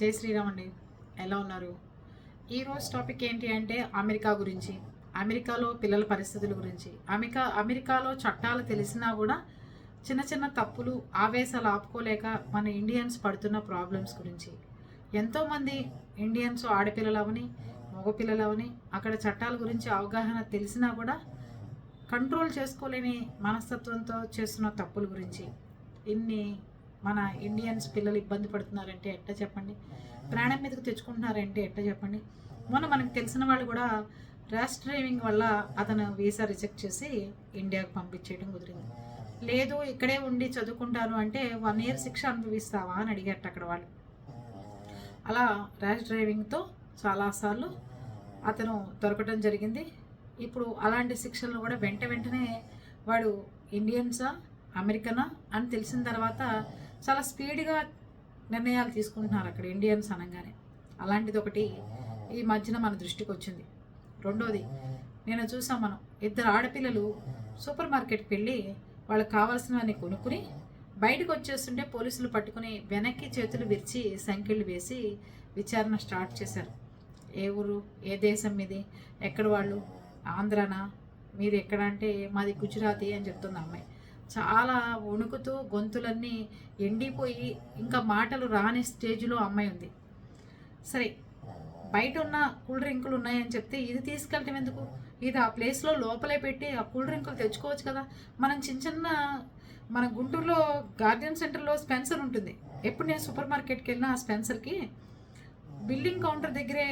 జై శ్రీరామ్ అండి. ఎలా ఉన్నారు? ఈరోజు టాపిక్ ఏంటి అంటే అమెరికా గురించి. అమెరికాలో పిల్లల పరిస్థితుల గురించి. అమెరికా అమెరికాలో చట్టాలు తెలిసినా కూడా చిన్న చిన్న తప్పులు ఆవేశాలు ఆపుకోలేక మన ఇండియన్స్ పడుతున్న ప్రాబ్లమ్స్ గురించి. ఎంతోమంది ఇండియన్స్ ఆడపిల్లలవని మగపిల్లలవని అక్కడ చట్టాల గురించి అవగాహన తెలిసినా కూడా కంట్రోల్ చేసుకోలేని మనస్తత్వంతో చేస్తున్న తప్పుల గురించి. ఇన్ని మన ఇండియన్స్ పిల్లలు ఇబ్బంది పడుతున్నారంటే ఎట్లా చెప్పండి? ప్రాణం మీదకి తెచ్చుకుంటున్నారంటే ఎట్లా చెప్పండి? మొన్న మనకు తెలిసిన వాళ్ళు కూడా ర్యాష్ డ్రైవింగ్ వల్ల అతను వీసా రిజెక్ట్ చేసి ఇండియాకు పంపించేయడం కుదిరింది. లేదు ఇక్కడే ఉండి చదువుకుంటాను అంటే వన్ ఇయర్ శిక్ష అనుభవిస్తావా అని అడిగట్టు అక్కడ వాళ్ళు. అలా ర్యాష్ డ్రైవింగ్తో చాలాసార్లు అతను దొరకడం జరిగింది. ఇప్పుడు అలాంటి శిక్షలను కూడా వెంట వెంటనే వాడు ఇండియన్సా అమెరికనా అని తెలిసిన తర్వాత చాలా స్పీడ్గా నిర్ణయాలు తీసుకుంటున్నారు అక్కడ ఇండియన్స్ అనగానే. అలాంటిది ఒకటి ఈ మధ్యన మన దృష్టికి వచ్చింది. రెండోది నేను చూసాం మనం ఇద్దరు ఆడపిల్లలు సూపర్ మార్కెట్కి వెళ్ళి వాళ్ళకి కావాల్సినవన్నీ కొనుక్కుని బయటకు వచ్చేస్తుంటే పోలీసులు పట్టుకుని వెనక్కి చేతులు విరిచి సంఖ్యలు వేసి విచారణ స్టార్ట్ చేశారు. ఏ ఊరు ఏ దేశం మీది ఎక్కడ వాళ్ళు ఆంధ్రానా మీది ఎక్కడ అంటే మాది గుజరాతీ అని చెప్తుంది అమ్మాయి. చాలా వణుకుతూ గొంతులన్నీ ఎండిపోయి ఇంకా మాటలు రాని స్టేజ్లో అమ్మాయి ఉంది. సరే బయట ఉన్న కూల్ డ్రింకులు ఉన్నాయని చెప్తే ఇది తీసుకెళ్ళటం ఎందుకు? ఇది ఆ ప్లేస్లో లోపలే పెట్టి ఆ కూల్ డ్రింకులు తెచ్చుకోవచ్చు కదా? మనం చిన్న చిన్న మన గుంటూరులో గార్డెన్ సెంటర్లో స్పెన్సర్ ఉంటుంది. ఎప్పుడు నేను సూపర్ మార్కెట్కి వెళ్ళినా ఆ స్పెన్సర్కి బిల్డింగ్ కౌంటర్ దగ్గరే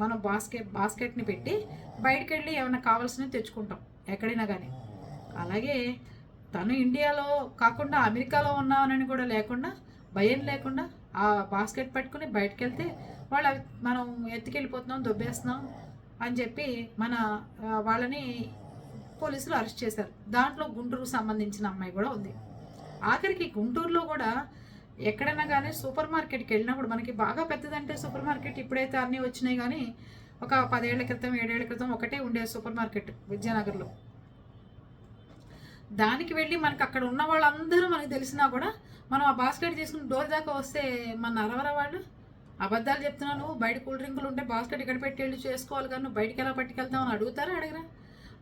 మనం బాస్కెట్ బాస్కెట్ని పెట్టి బయటకు వెళ్ళి ఏమైనా కావాల్సినవి తెచ్చుకుంటాం ఎక్కడైనా కానీ అలాగే తను ఇండియాలో కాకుండా అమెరికాలో ఉన్నానని కూడా లేకుండా భయం లేకుండా ఆ బాస్కెట్ పట్టుకుని బయటకు వెళ్తే వాళ్ళు మనం ఎత్తుకెళ్ళిపోతున్నాం దొబ్బేస్తున్నాం అని చెప్పి మన వాళ్ళని పోలీసులు అరెస్ట్ చేశారు. దాంట్లో గుంటూరుకు సంబంధించిన అమ్మాయి కూడా ఉంది. ఆఖరికి గుంటూరులో కూడా ఎక్కడైనా కానీ సూపర్ మార్కెట్కి వెళ్ళినప్పుడు మనకి బాగా పెద్దదంటే సూపర్ మార్కెట్ ఇప్పుడైతే అన్నీ వచ్చినాయి కానీ ఒక పదేళ్ళ క్రితం ఏడేళ్ళ క్రితం ఒకటే ఉండేది సూపర్ మార్కెట్ విద్యానగర్లో. దానికి వెళ్ళి మనకి అక్కడ ఉన్న వాళ్ళందరూ మనకి తెలిసినా కూడా మనం ఆ బాస్కెట్ తీసుకుని డోర్ దాకా వస్తే మన అరవర వాళ్ళు అబద్ధాలు చెప్తున్నాను బయట కూల్ డ్రింకులు ఉంటే బాస్కెట్ ఇక్కడ పెట్టి వెళ్ళి చేసుకోవాలి కానీ నువ్వు బయటికి ఎలా పట్టుకెళ్తావు అని అడుగుతారా అడగరా?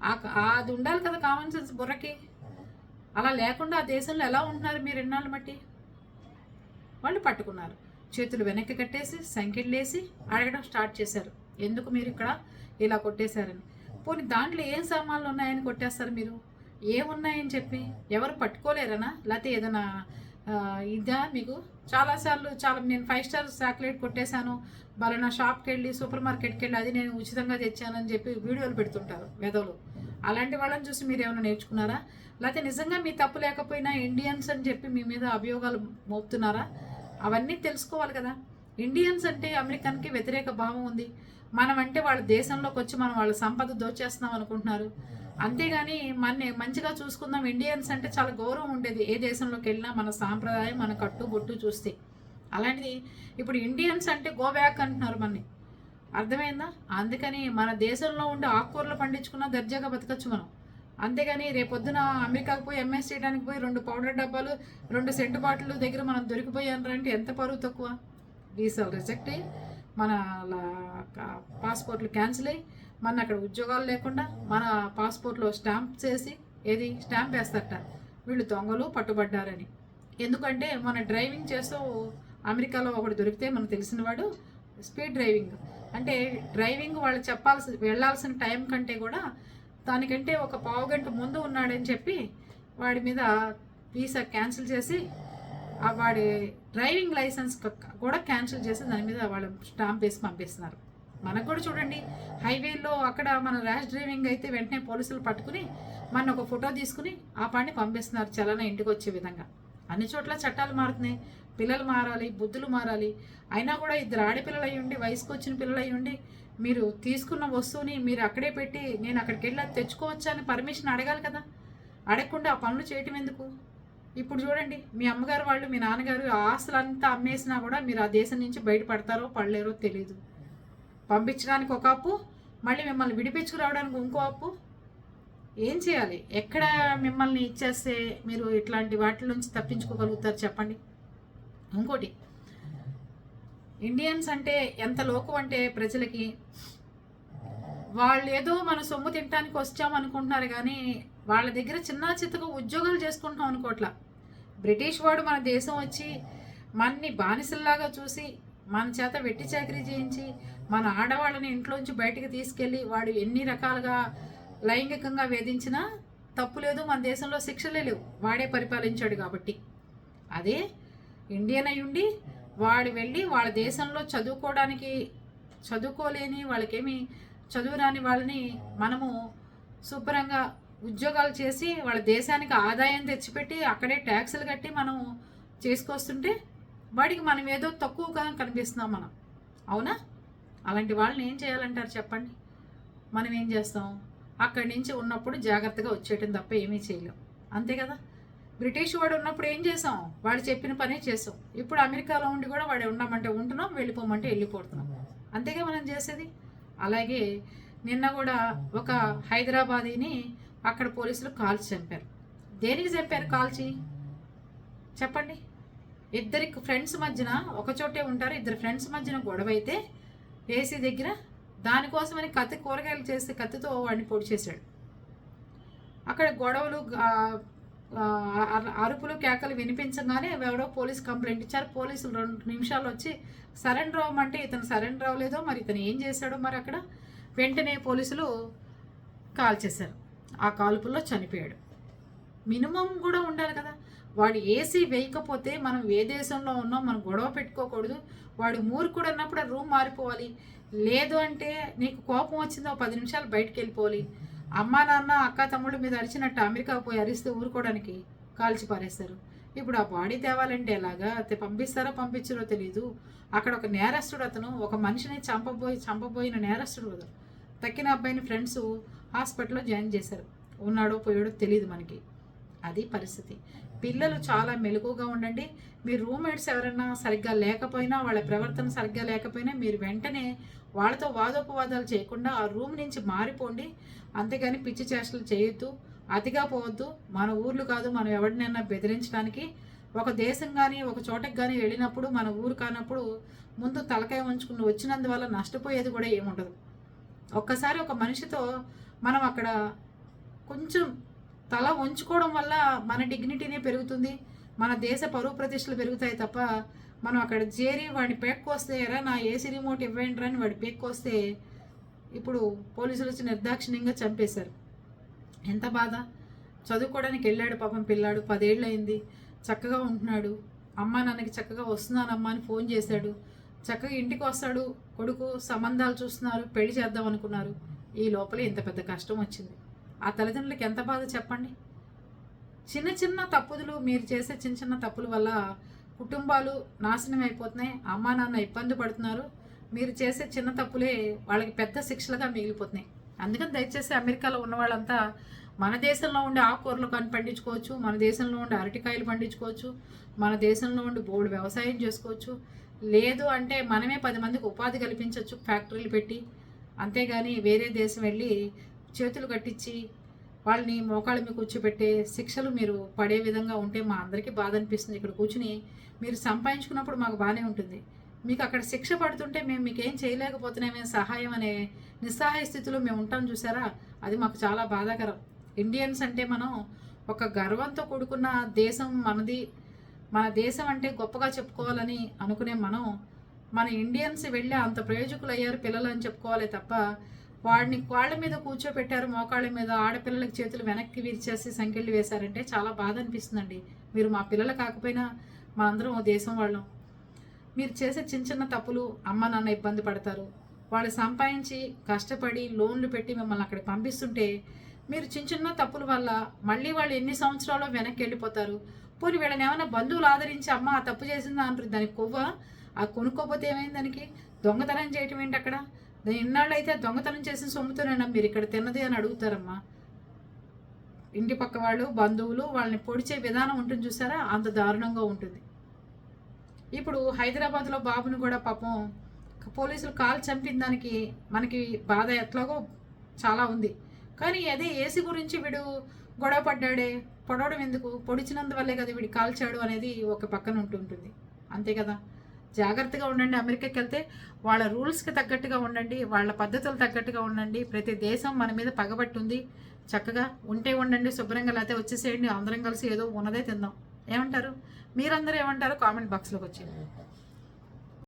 ఆ- అది ఉండాలి కదా కామన్ సెన్స్ బుర్రకి. అలా లేకుండా ఆ దేశంలో ఎలా ఉంటున్నారు మీరు ఎన్నాళ్ళు బట్టి వాళ్ళు పట్టుకున్నారు. చేతులు వెనక్కి కట్టేసి సంకెళ్ళేసి అడగడం స్టార్ట్ చేశారు. ఎందుకు మీరు ఇక్కడ ఇలా కొట్టేశారని? పోనీ దాంట్లో ఏం సామాన్లు ఉన్నాయని కొట్టేస్తారు మీరు? ఏమున్నాయని చెప్పి ఎవరు పట్టుకోలేరనా? లేకపోతే ఏదైనా ఇదా మీకు? చాలాసార్లు చాలా నేను ఫైవ్ స్టార్ చాక్లెట్ కొట్టేశాను. బలనా షాప్కి వెళ్ళి సూపర్ మార్కెట్కి వెళ్ళి అది నేను ఉచితంగా తెచ్చానని చెప్పి వీడియోలు పెడుతుంటారు వెదవులు. అలాంటి వాళ్ళని చూసి మీరు ఏమైనా నేర్చుకున్నారా? లేకపోతే నిజంగా మీ తప్పు లేకపోయినా ఇండియన్స్ అని చెప్పి మీ మీద అభియోగాలు మోపుతున్నారా? అవన్నీ తెలుసుకోవాలి కదా. ఇండియన్స్ అంటే అమెరికన్కి వ్యతిరేక భావం ఉంది. మనం అంటే వాళ్ళ దేశంలోకి వచ్చి మనం వాళ్ళ సంపద దోచేస్తున్నాం అనుకుంటున్నారు. అంతేగాని మన మంచిగా చూసుకుందాం. ఇండియన్స్ అంటే చాలా గౌరవం ఉండేది. ఏ దేశంలోకి వెళ్ళినా మన సాంప్రదాయం మన కట్టు బొట్టు చూస్తే. అలాంటిది ఇప్పుడు ఇండియన్స్ అంటే గో బ్యాక్ అంటున్నారు మనని. అర్థమైందా? అందుకని మన దేశంలో ఉండే ఆకుకూరలు పండించుకున్న దర్జాగా బతకచ్చు మనం. అంతేగాని రేపొద్దున అమెరికాకు పోయి ఎంఎస్ చేయడానికి పోయి రెండు పౌడర్ డబ్బాలు రెండు సెంటు బాటిల్ దగ్గర మనం దొరికిపోయాను అంటే ఎంత పరువు తక్కువ? వీసాలు రిజెక్ట్ అయ్యి మన కా- పాస్పోర్ట్లు క్యాన్సిల్ అయ్యి మన అక్కడ ఉద్యోగాలు లేకుండా మన పాస్పోర్ట్లో స్టాంప్ చేసి ఏది స్టాంప్ వేస్తారట. వీళ్ళు దొంగలు పట్టుబడ్డారని. ఎందుకంటే మన డ్రైవింగ్ చేస్తూ అమెరికాలో ఒకటి దొరికితే మనకు తెలిసిన వాడు స్పీడ్ డ్రైవింగ్. అంటే డ్రైవింగ్ వాళ్ళు చెప్పాల్సి వెళ్ళాల్సిన టైం కంటే కూడా దానికంటే ఒక పావు గంట ముందు ఉన్నాడని చెప్పి వాడి మీద వీసా క్యాన్సిల్ చేసి వాడి డ్రైవింగ్ లైసెన్స్ కూడా క్యాన్సిల్ చేసి దాని మీద వాళ్ళు స్టాంప్ వేసి పంపిస్తున్నారు. మనకు కూడా చూడండి హైవేలో అక్కడ మన ర్యాష్ డ్రైవింగ్ అయితే వెంటనే పోలీసులు పట్టుకుని మన ఒక ఫోటో తీసుకుని ఆ పాడిని పంపిస్తున్నారు చలన ఇంటికి వచ్చే విధంగా. అన్ని చోట్ల చట్టాలు మారుతున్నాయి. పిల్లలు మారాలి బుద్ధులు మారాలి. అయినా కూడా ఇద్దరు ఆడపిల్లలు అయ్యి ఉండి వయసుకు వచ్చిన పిల్లలు అయ్యి ఉండి మీరు తీసుకున్న వస్తువుని మీరు అక్కడే పెట్టి నేను అక్కడికి వెళ్ళి అది తెచ్చుకోవచ్చా అని పర్మిషన్ అడగాలి కదా. అడగకుండా ఆ పనులు చేయటం ఎందుకు? ఇప్పుడు చూడండి మీ అమ్మగారు వాళ్ళు మీ నాన్నగారు ఆ ఆస్తులంతా అమ్మేసినా కూడా మీరు ఆ దేశం నుంచి బయటపడతారో పడలేరో తెలియదు పంపించడానికి ఒక అప్పు మళ్ళీ మిమ్మల్ని విడిపించుకురావడానికి ఇంకో అప్పు. ఏం చేయాలి? ఎక్కడ మిమ్మల్ని ఇచ్చేస్తే మీరు ఇట్లాంటి వాటి నుంచి తప్పించుకోగలుగుతారు చెప్పండి. ఇంకోటి ఇండియన్స్ అంటే ఎంత లోకు అంటే ప్రజలకి వాళ్ళు ఏదో మన సొమ్ము తినడానికి వచ్చామనుకుంటున్నారు కానీ వాళ్ళ దగ్గర చిన్న చిత్తగా ఉద్యోగాలు చేసుకుంటున్నాం అనుకోట్లా. బ్రిటిష్ వాడు మన దేశం వచ్చి మన్ని బానిసల్లాగా చూసి మన చేత వెట్టి చాకరీ చేయించి మన ఆడవాళ్ళని ఇంట్లోంచి బయటికి తీసుకెళ్ళి వాడు ఎన్ని రకాలుగా లైంగికంగా వేధించినా తప్పు లేదు మన దేశంలో శిక్షలే లేవు. వాడే పరిపాలించాడు కాబట్టి. అదే ఇండియన్ అయ్యుండి ఉండి వాడు వెళ్ళి వాళ్ళ దేశంలో చదువుకోవడానికి చదువుకోలేని వాళ్ళకేమి చదువు రాని వాళ్ళని మనము శుభ్రంగా ఉద్యోగాలు చేసి వాళ్ళ దేశానికి ఆదాయం తెచ్చిపెట్టి అక్కడే ట్యాక్సులు కట్టి మనం చేసుకొస్తుంటే వాడికి మనం ఏదో తక్కువగా కనిపిస్తున్నాం మనం. అవునా? అలాంటి వాళ్ళని ఏం చేయాలంటారు చెప్పండి. మనం ఏం చేస్తాం? అక్కడి నుంచి ఉన్నప్పుడు జాగ్రత్తగా వచ్చేయటం తప్ప ఏమీ చేయలేం. అంతే కదా? బ్రిటిష్ వాడు ఉన్నప్పుడు ఏం చేసాం? వాడు చెప్పిన పనే చేసాం. ఇప్పుడు అమెరికాలో ఉండి కూడా వాడు ఉండమంటే ఉంటున్నాం వెళ్ళిపోమంటే వెళ్ళిపోతున్నాం. అంతేగా మనం చేసేది? అలాగే నిన్న కూడా ఒక హైదరాబాదీని అక్కడ పోలీసులు కాల్చి చంపారు. దేనికి చంపారు కాల్చి? చెప్పండి. ఇద్దరి ఫ్రెండ్స్ మధ్యన ఒక చోటే ఉంటారు ఇద్దరు ఫ్రెండ్స్ మధ్యన గొడవ అయితే ఏసీ దగ్గర దానికోసమని కత్తి కూరగాయలు చేస్తే కత్తితో వాడిని పొడి చేశాడు. అక్కడ గొడవలు అర- అరుపులు కేకలు వినిపించగానే ఎవడో పోలీస్ కంప్లైంట్ ఇచ్చారు. పోలీసులు రెండు నిమిషాలు వచ్చి సరెండర్ అవ్వమంటే ఇతను సరెండర్ అవ్వలేదో మరి ఇతను ఏం చేశాడో మరి అక్కడ? వెంటనే పోలీసులు కాల్ చేశారు. ఆ కాల్పుల్లో చనిపోయాడు. మినిమం కూడా ఉండాలి కదా. వాడు ఏసీ వేయకపోతే మనం ఏ దేశంలో ఉన్నాం మనం గొడవ పెట్టుకోకూడదు. వాడు మూర్ఖుడు అన్నప్పుడు రూమ్ మారిపోవాలి. లేదు అంటే నీకు కోపం వచ్చిందో పది నిమిషాలు బయటకు వెళ్ళిపోవాలి. అమ్మా నాన్న అక్క తమ్ముడు మీద అరిచినట్టు అమెరికా పోయి అరిస్తే ఊరుకోవడానికి కాల్చి పారేస్తారు. ఇప్పుడు ఆ బాడీ తేవాలంటే ఎలాగా? అయితే పంపిస్తారో పంపించారో తెలియదు అక్కడ ఒక నేరస్తుడు అతను ఒక మనిషిని చంపబోయి చంపబోయిన నేరస్తుడు అతను. తక్కిన అబ్బాయిని ఫ్రెండ్స్ హాస్పిటల్లో జాయిన్ చేశారు. ఉన్నాడో పోయాడో తెలియదు మనకి. అది పరిస్థితి. పిల్లలు చాలా మెలకుగా ఉండండి. మీ రూమ్మేట్స్ ఎవరైనా సరిగ్గా లేకపోయినా వాళ్ళ ప్రవర్తన సరిగ్గా లేకపోయినా మీరు వెంటనే వాళ్ళతో వాదోపవాదాలు చేయకుండా ఆ రూమ్ నుంచి మారిపోండి. అంతేగాని పిచ్చి చేష్టలు చేయొద్దు అతిగా పోవద్దు. మన ఊర్లు కాదు మనం ఎవరినైనా బెదిరించడానికి. ఒక దేశం కానీ ఒక చోటకి కానీ వెళ్ళినప్పుడు మన ఊరు కానప్పుడు ముందు తలకాయ ఉంచుకుని వచ్చినందువల్ల నష్టపోయేది కూడా ఏముండదు. ఒక్కసారి ఒక మనిషితో మనం అక్కడ కొంచెం తల ఉంచుకోవడం వల్ల మన డిగ్నిటీనే పెరుగుతుంది. మన దేశ పరువు ప్రతిష్టలు పెరుగుతాయి తప్ప మనం అక్కడ చేరి వాడిని పేక్కొస్తే ఎరా నా ఏసీ రిమోట్ ఇవ్వండి అని వాడి పేక్కొస్తే ఇప్పుడు పోలీసులు వచ్చి నిర్దాక్షిణ్యంగా చంపేశారు. ఎంత బాధ. చదువుకోవడానికి వెళ్ళాడు పాపం పిల్లాడు. పదేళ్ళు అయింది చక్కగా ఉంటున్నాడు. అమ్మ నాన్నకి చక్కగా వస్తున్నానమ్మా అని ఫోన్ చేశాడు. చక్కగా ఇంటికి వస్తాడు. కొడుకు సంబంధాలు చూస్తున్నారు. పెళ్ళి చేద్దాం అనుకున్నారు. ఈ లోపలే ఇంత పెద్ద కష్టం వచ్చింది. ఆ తల్లిదండ్రులకి ఎంత బాధ చెప్పండి? చిన్న చిన్న తప్పులు మీరు చేసే చిన్న చిన్న తప్పుల వల్ల కుటుంబాలు నాశనం అయిపోతున్నాయి. అమ్మా నాన్న ఇబ్బంది పడుతున్నారు. మీరు చేసే చిన్న తప్పులే వాళ్ళకి పెద్ద శిక్షలుగా మిగిలిపోతున్నాయి. అందుకని దయచేసి అమెరికాలో ఉన్న వాళ్ళంతా మన దేశంలో ఉండే ఆకుకూరలు కానీ పండించుకోవచ్చు మన దేశంలో ఉండే అరటికాయలు పండించుకోవచ్చు మన దేశంలో ఉండి బోర్డు వ్యవసాయం చేసుకోవచ్చు. లేదు అంటే మనమే పది మందికి ఉపాధి కల్పించవచ్చు ఫ్యాక్టరీలు పెట్టి. అంతేగాని వేరే దేశం వెళ్ళి చేతులు కట్టించి వాళ్ళని మోకాళ్ళ మీద కూర్చోబెట్టే శిక్షలు మీరు పడే విధంగా ఉంటే మా అందరికీ బాధ అనిపిస్తుంది. ఇక్కడ కూర్చుని మీరు సంపాదించుకున్నప్పుడు మాకు బాగానే ఉంటుంది. మీకు అక్కడ శిక్ష పడుతుంటే మేము మీకు ఏం చేయలేకపోతున్నామే సహాయం అనే నిస్సహాయ స్థితిలో మేము ఉంటాం చూసారా? అది మాకు చాలా బాధాకరం. ఇండియన్స్ అంటే మనం ఒక గర్వంతో కూడుకున్న దేశం మనది. మన దేశం అంటే గొప్పగా చెప్పుకోవాలని అనుకునే మనం. మన ఇండియన్స్ వెళ్ళి అంత ప్రయోజకులు అయ్యారు పిల్లలు అని చెప్పుకోవాలి తప్ప వాడిని కాళ్ళ మీద కూర్చోపెట్టారు మోకాళ్ళ మీద ఆడపిల్లలకి చేతులు వెనక్కి విరిచేసి సంకెళ్ళు వేశారంటే చాలా బాధ అనిపిస్తుందండి. మీరు మా పిల్లలు కాకపోయినా మా అందరం ఓ దేశం వాళ్ళం. మీరు చేసే చిన్న చిన్న తప్పులు అమ్మ నాన్న ఇబ్బంది పడతారు. వాళ్ళు సంపాదించి కష్టపడి లోన్లు పెట్టి మిమ్మల్ని అక్కడ పంపిస్తుంటే మీరు చిన్న చిన్న తప్పుల వల్ల మళ్ళీ వాళ్ళు ఎన్ని సంవత్సరాలు వెనక్కి వెళ్ళిపోతారు? పోనీ వీళ్ళని ఏమైనా బంధువులు ఆదరించి అమ్మ ఆ తప్పు చేసిందా అంటారు? దానికి కొవ్వ? ఆ కొనుక్కోపోతే ఏమైంది దానికి? దొంగతనం చేయటం ఏంటి అక్కడ? దాని అయితే దొంగతనం చేసిన సొమ్ముతోనేనా మీరు ఇక్కడ తిన్నది అని అడుగుతారమ్మా. ఇంటి పక్క వాళ్ళు బంధువులు వాళ్ళని పొడిచే విధానం ఉంటుంది చూసారా? అంత దారుణంగా ఉంటుంది. ఇప్పుడు హైదరాబాద్లో బాబుని కూడా పాపం పోలీసులు కాల్ చంపిన దానికి మనకి బాధ ఎట్లాగో చాలా ఉంది. కానీ అదే ఏసీ గురించి వీడు గొడవ పడ్డాడే పొడవడం ఎందుకు? పొడిచినందువల్లే కదా వీడు కాల్చాడు అనేది ఒక పక్కన ఉంటుంటుంది. అంతే కదా? జాగ్రత్తగా ఉండండి అమెరికాకి వెళ్తే వాళ్ళ రూల్స్కి తగ్గట్టుగా ఉండండి వాళ్ళ పద్ధతులు తగ్గట్టుగా ఉండండి. ప్రతి దేశం మన మీద పగబట్టి ఉంది చక్కగా ఉంటే ఉండండి శుభ్రంగా లేకపోతే వచ్చేసేయండి అందరం కలిసి ఏదో ఉన్నదే తిందాం. ఏమంటారు? మీరందరూ ఏమంటారో? కామెంట్ బాక్స్లోకి వచ్చేయండి.